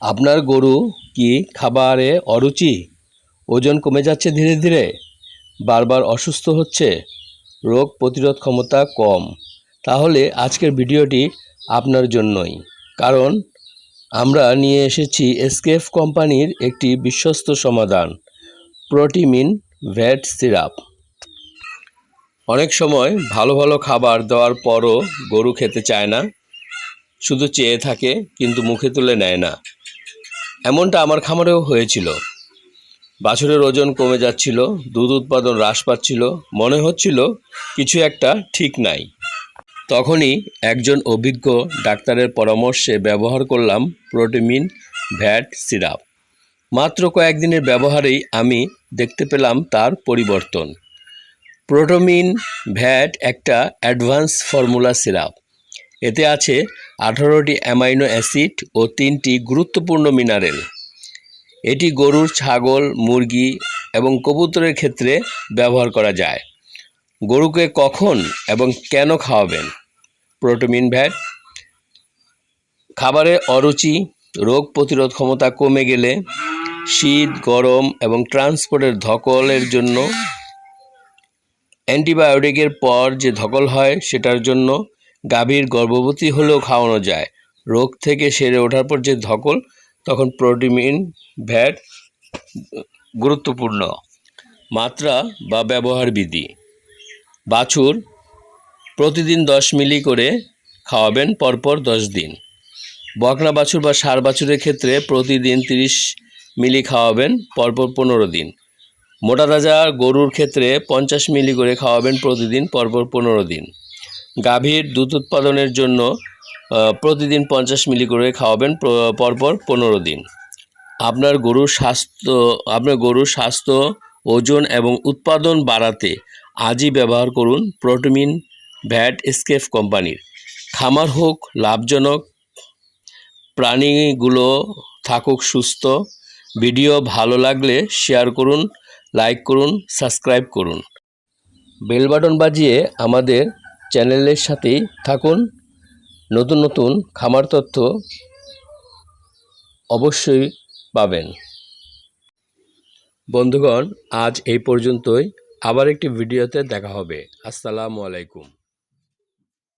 আপনার গরু কি খাবারে অরুচি? ওজন কমে যাচ্ছে ধীরে ধীরে। বারবার অসুস্থ হচ্ছে। রোগ প্রতিরোধ ক্ষমতা কম। তাহলে আজকের ভিডিওটি আপনার জন্যই। কারণ আমরা নিয়ে এসেছি এসকেফ কোম্পানির একটি বিশ্বস্ত সমাধান, প্রোটিমিন ভ্যাট সিরাপ। অনেক সময় ভালো ভালো খাবার দেওয়ার পরও গরু খেতে চায় না। শুধু চেয়ে থাকে কিন্তু মুখে তুলে নেয় না। এমনটা আমার খামারেও হয়েছিল। বাছুরের ওজন কমে যাচ্ছিল, দুধ উৎপাদন হ্রাস পাচ্ছিল, মনে হচ্ছিল কিছু একটা ঠিক নাই। তখনই একজন অভিজ্ঞ ডাক্তারের পরামর্শে ব্যবহার করলাম প্রোটিমিন ভ্যাট সিরাপ। মাত্র কয়েকদিনের ব্যবহারেই আমি দেখতে পেলাম তার পরিবর্তন। প্রোটোমিন ভ্যাট একটা অ্যাডভান্স ফর্মুলা সিরাপ। এতে আছে আঠারোটি অ্যামাইনো অ্যাসিড ও তিনটি গুরুত্বপূর্ণ মিনারেল। এটি গরুর, ছাগল, মুরগি এবং কবুতরের ক্ষেত্রে ব্যবহার করা যায়। গরুকে কখন এবং কেন খাওয়াবেন? Protomin Vat. খাবারে অরুচি, রোগ প্রতিরোধ ক্ষমতা কমে গেলে শীত, গরম এবং ট্রান্সপোর্টের ধকলের জন্য অ্যান্টিবায়োটিকের পর যে ধকল হয় সেটার জন্য গাভীর গর্ভবতী হলেও খাওয়ানো যায়। রোগ থেকে সেরে ওঠার পর যে ধকল, তখন প্রোটিমিন ভ্যাট গুরুত্বপূর্ণ। মাত্রা বা ব্যবহার বিধি। বাছুর প্রতিদিন দশ মিলি করে খাওয়াবেন, পরপর দশ দিন। বকনা বাছুর বা ষাঁড় বাছুরের ক্ষেত্রে প্রতিদিন তিরিশ মিলি খাওয়াবেন, পরপর পনেরো দিন। মোটা তাজা গরুর ক্ষেত্রে পঞ্চাশ মিলি করে খাওয়াবেন প্রতিদিন, পরপর পনেরো দিন। গাভীর দুধ উৎপাদনের জন্য প্রতিদিন পঞ্চাশ মিলি করে খাওয়াবেন পরপর পনেরো দিন। আপনার গরুর স্বাস্থ্য, আপনার গরুর স্বাস্থ্য, ওজন এবং উৎপাদন বাড়াতে আজই ব্যবহার করুন প্রোটিমিন ভ্যাট এসকেফ কোম্পানির। খামার হোক, লাভজনক, প্রাণীগুলো থাকুক সুস্থ, ভিডিও ভালো লাগলে শেয়ার করুন, লাইক করুন, সাবস্ক্রাইব করুন। বেল বাটন বাজিয়ে আমাদের চ্যানেলের সাথেই থাকুন। নতুন নতুন খামার তথ্য অবশ্যই পাবেন। বন্ধুগণ, আজ এই পর্যন্তই। আবার একটি ভিডিওতে দেখা হবে। আসসালামু আলাইকুম।